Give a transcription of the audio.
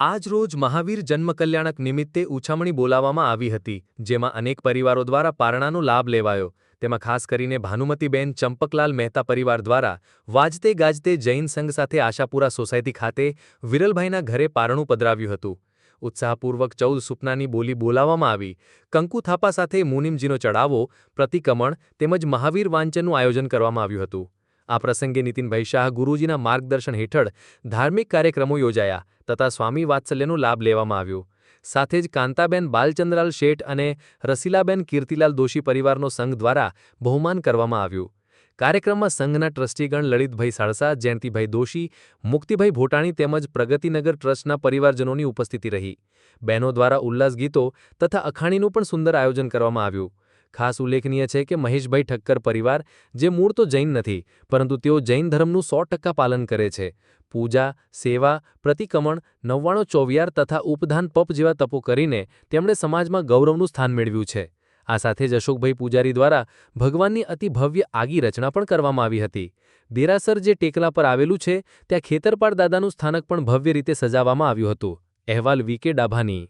આજરોજ મહાવીર જન્મકલ્યાણક નિમિત્તે ઉછામણી બોલાવવામાં આવી હતી, જેમાં અનેક પરિવારો દ્વારા પારણાનો લાભ લેવાયો. તેમાં ખાસ કરીને ભાનુમતીબેન ચંપકલાલ મહેતા પરિવાર દ્વારા વાજતે ગાજતે જૈન સંઘ સાથે આશાપુરા સોસાયટી ખાતે વિરલભાઈના ઘરે પારણું પધરાવ્યું હતું. ઉત્સાહપૂર્વક ચૌદ સુપનાની બોલી બોલાવવામાં આવી. કંકુ થાપા સાથે મુનિમજીનો ચડાવો પ્રતિક્રમણ તેમજ મહાવીર વાંચનનું આયોજન કરવામાં આવ્યું હતું. આ પ્રસંગે નીતિનભાઈ શાહ ગુરુજીના માર્ગદર્શન હેઠળ ધાર્મિક કાર્યક્રમો યોજાયા તથા સ્વામી વાત્સલ્યનો લાભ લેવામાં આવ્યો. સાથે જ કાંતાબેન બાલચંદ્રલાલ શેઠ અને રસીલાબેન કીર્તિલાલ દોશી પરિવારનો સંઘ દ્વારા બહુમાન કરવામાં આવ્યું. કાર્યક્રમમાં સંઘના ટ્રસ્ટીગણ લલિતભાઈ સાળસા, જયંતિભાઈ દોશી, મુક્તિભાઈ ભોટાણી તેમજ પ્રગતિનગર ટ્રસ્ટના પરિવારજનોની ઉપસ્થિતિ રહી. બહેનો દ્વારા ઉલ્લાસ ગીતો તથા અખાણીનું પણ સુંદર આયોજન કરવામાં આવ્યું. ખાસ ઉલ્લેખનીય છે કે મહેશભાઈ ઠક્કર પરિવાર, જે મૂળ તો જૈન નથી, પરંતુ તેઓ જૈન ધર્મનું સો પાલન કરે છે. પૂજા, સેવા, પ્રતિક્રમણ, નવ્વાણું ચોવિયાર તથા ઉપધાન પપ જેવા તપો કરીને તેમણે સમાજમાં ગૌરવનું સ્થાન મેળવ્યું છે. આ સાથે જ અશોકભાઈ પૂજારી દ્વારા ભગવાનની અતિ ભવ્ય આગી રચના પણ કરવામાં આવી હતી. દેરાસર જે ટેકલા પર આવેલું છે, ત્યાં ખેતરપાળ દાદાનું સ્થાનક પણ ભવ્ય રીતે સજાવવામાં આવ્યું હતું. અહેવાલ વી કે ડાભાની.